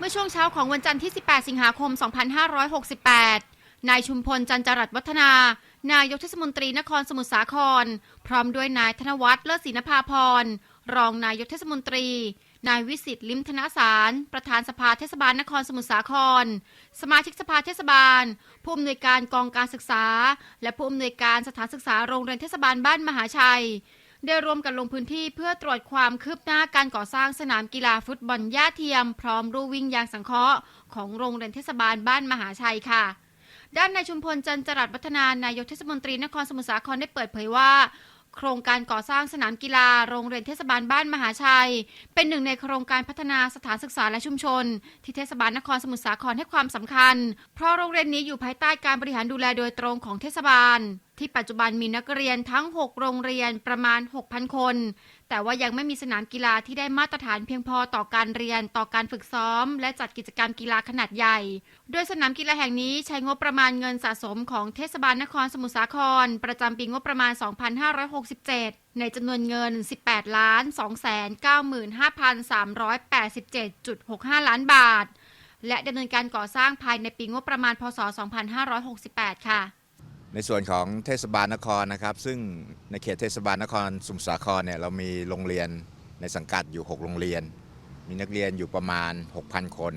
เมื่อช่วงเช้าของวันจันทร์ที่ 18 สิงหาคม 2568 นายชุมพลจันจรัตวัฒนา นายกเทศมนตรีนครสมุทรสาคร พร้อมด้วยนายธนวัฒน์เลิศศรีนภาพร รองนายกเทศมนตรี นายวิสิตลิมธนาสาร ประธานสภาเทศบาลนครสมุทรสาคร สมาชิกสภาเทศบาล ผู้อำนวยการกองการศึกษา และผู้อำนวยการสถานศึกษาโรงเรียนเทศบาลบ้านมหาชัย ได้ร่วมกันลงพื้นที่เพื่อตรวจความคืบหน้าการก่อสร้างสนามกีฬาฟุตบอลหญ้าเทียม พร้อมรูวิ่งยางสังเคราะห์ของโรงเรียนเทศบาลบ้านมหาชัยค่ะด้านนายชุมพลจันจรัสวัฒนานายกเทศมนตรีนครสมุทรสาครได้เปิดเผยว่า โครงการก่อสร้างสนามกีฬาโรงเรียนเทศบาลบ้านมหาชัย เป็นหนึ่งในโครงการพัฒนาสถานศึกษาและชุมชน ที่เทศบาลนครสมุทรสาครให้ความสำคัญ เพราะโรงเรียนนี้อยู่ภายใต้การบริหารดูแลโดยตรงของเทศบาล ที่ปัจจุบันมีนักเรียนทั้ง 6 โรงเรียนประมาณ 6,000 คน แต่ว่ายังไม่มีสนามกีฬาที่ได้มาตรฐานเพียงพอต่อการเรียนต่อการฝึกซ้อม และจัดกิจกรรมกีฬาขนาดใหญ่ โดยสนามกีฬาแห่งนี้ใช้งบประมาณเงินสะสมของเทศบาลนครสมุทรสาคร ประจำปีงบประมาณ 2567 ในจำนวนเงิน 18 ล้าน 295,387.65 ล้านบาท และดำเนินการก่อสร้างภายในปีงบประมาณพศ 2568 ค่ะ ในส่วนของเทศบาลนครนะครับ ซึ่งในเขตเทศบาลนครสมุทรสาครเนี่ยเรามีโรงเรียนในสังกัดอยู่ 6 โรงเรียน มีนักเรียนอยู่ประมาณ 6,000 คน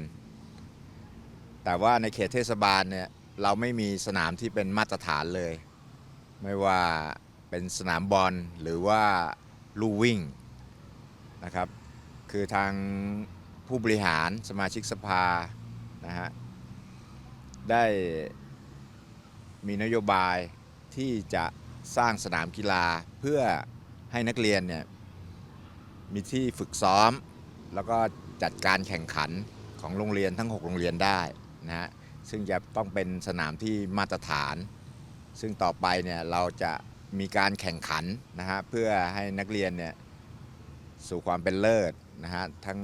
แต่ว่าในเขตเทศบาลเนี่ยเราไม่มีสนามที่เป็นมาตรฐานเลย ไม่ว่าเป็นสนามบอลหรือว่าลู่วิ่งนะครับ คือทางผู้บริหารสมาชิกสภานะฮะได้ มีนโยบายที่จะสร้างสนามกีฬาเพื่อให้นักเรียนเนี่ยมีที่ฝึกซ้อม แล้วก็จัดการแข่งขันของโรงเรียนทั้ง 6 โรงเรียนได้นะฮะซึ่งจะต้องเป็นสนามที่มาตรฐาน ซึ่งต่อไปเนี่ยเราจะมีการแข่งขันนะฮะเพื่อให้นักเรียนเนี่ยสู่ความเป็นเลิศนะฮะทั้ง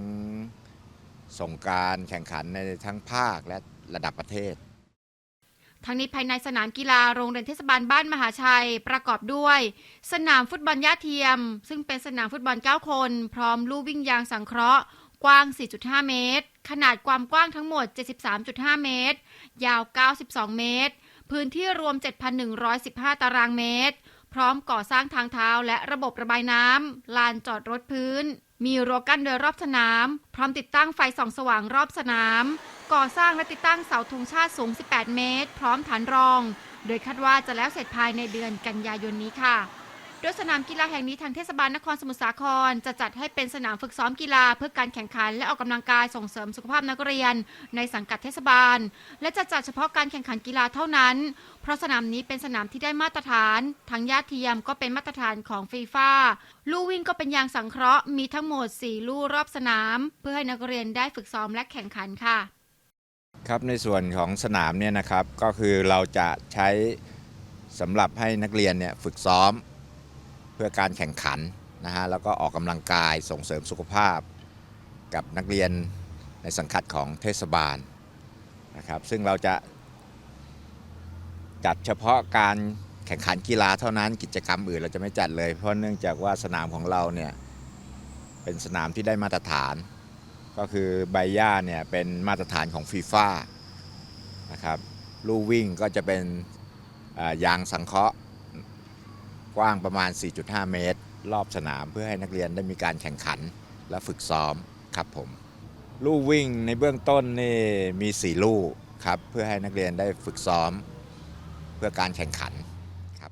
ส่งการแข่งขันในทั้งภาคและระดับประเทศ ทั้งนี้ภายในสนามกีฬาโรงเรียนเทศบาลบ้านมหาชัยประกอบด้วย สนามฟุตบอลหญ้าเทียม ซึ่งเป็นสนามฟุตบอล 9 คน พร้อมลู่วิ่งยางสังเคราะห์ กว้าง 4.5 เมตร ขนาดความกว้างทั้งหมด 73.5 เมตร ยาว 92 เมตร พื้นที่รวม 7,115 ตารางเมตร พร้อมก่อสร้างทางเท้าและระบบระบายน้ำลานจอดรถพื้น มีรั้วกั้นโดยรอบสนาม พร้อมติดตั้งไฟส่องสว่างรอบสนาม ก่อสร้างและติดตั้งเสาธงชาติสูง 18 เมตร พร้อมฐานรอง โดยคาดว่าจะแล้วเสร็จภายในเดือนกันยายนนี้ค่ะ โดยสนามกีฬาแห่งนี้ทางเทศบาลนครสมุทรสาคร จะจัดให้เป็นสนามฝึกซ้อมกีฬา เพื่อการแข่งขันและออกกำลังกายส่งเสริมสุขภาพนักเรียน ในสังกัดเทศบาล และจะจัดเฉพาะการแข่งขันกีฬาเท่านั้น เพราะสนามนี้เป็นสนามที่ได้มาตรฐานทั้งญาเทียมก็เป็นมาตรฐานของฟีฟ่าลู่วิ่งก็เป็นยางสังเคราะห์มีทั้งหมด 4 ลู่รอบสนาม เพื่อให้นักเรียนได้ฝึกซ้อมและแข่งขันค่ะ ครับในส่วนของสนามเนี่ยนะครับก็คือเราจะใช้สำหรับให้นักเรียนเนี่ยฝึกซ้อม พื่อการแข่งขันนะฮะแล้วก็ออกกำลังกายส่งเสริมสุขภาพ กับนักเรียนในสังกัดของเทศบาลนะครับซึ่งเราจะจัดเฉพาะการแข่งขันกีฬาเท่านั้นกิจกรรมอื่นเราจะไม่จัดเลย เพราะเนื่องจากว่าสนามของเราเนี่ยเป็นสนามที่ได้มาตรฐาน ก็คือใบหญ้าเนี่ยเป็นมาตรฐานของฟีฟ่านะครับลู่วิ่งก็จะเป็นยางสังเคราะห์ กว้างประมาณ 4.5 เมตร รอบสนามเพื่อให้นักเรียนได้มีการแข่งขันและฝึกซ้อมครับผมลู่วิ่งในเบื้องต้นนี่มี 4 ลู่ครับเพื่อให้นักเรียนได้ฝึกซ้อมเพื่อการแข่งขันครับ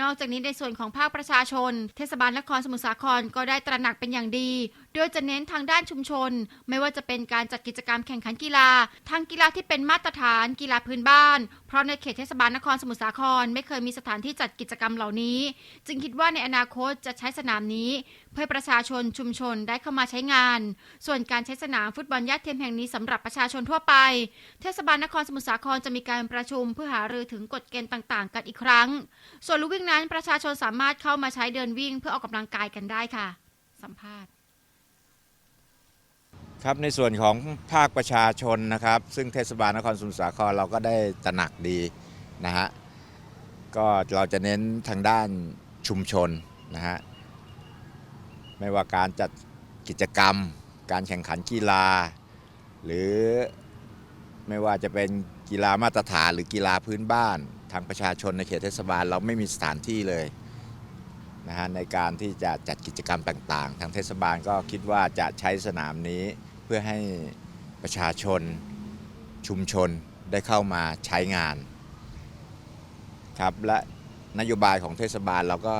นอกจากนี้ในส่วนของภาคประชาชน เทศบาลนครสมุทรสาครก็ได้ตระหนักเป็นอย่างดีโดยจะเน้นทางด้านชุมชน ไม่ว่าจะเป็นการจัดกิจกรรมแข่งขันกีฬาทางกีฬาที่เป็นมาตรฐานกีฬาพื้นบ้าน เพราะในเขตเทศบาลนครสมุทรสาคร ไม่เคยมีสถานที่จัดกิจกรรมเหล่านี้ จึงคิดว่าในอนาคตจะใช้สนามนี้ เพื่อประชาชนชุมชนได้เข้ามาใช้งาน ส่วนการใช้สนามฟุตบอลญาติเทียมแห่งนี้สำหรับประชาชนทั่วไป เทศบาลนครสมุทรสาครจะมีการประชุมเพื่อหารือถึงกฎเกณฑ์ต่างๆ กันอีกครั้ง ส่วนลู่วิ่งนั้นประชาชนสามารถเข้ามาใช้เดินวิ่งเพื่อออกกำลังกายกันได้ค่ะ สัมภาษณ์ ครับในส่วนของภาคประชาชนนะครับ ซึ่งเทศบาลนครสมุทรสาครเราก็ได้ตระหนักดีนะฮะก็เราจะเน้นทางด้านชุมชนนะฮะไม่ว่าการจัดกิจกรรม การแข่งขันกีฬา หรือไม่ว่าจะเป็นกีฬามาตรฐานหรือกีฬาพื้นบ้าน ทางประชาชนในเขตเทศบาลเราไม่มีสถานที่เลยนะฮะในการที่จะจัดกิจกรรมต่าง ๆ ทางเทศบาลก็คิดว่าจะใช้สนามนี้ พื่อให้ประชาชนชุมชนได้เข้ามาใช้งานครับและนโยบายของเทศบาลเราก็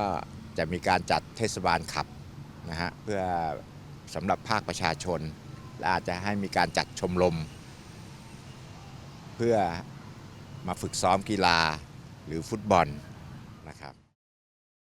จะมีการจัดเทศบาลขับนะฮะเพื่อสำหรับภาคประชาชน และอาจจะให้มีการจัดชมรมเพื่อมาฝึกซ้อมกีฬาหรือฟุตบอลนะครับ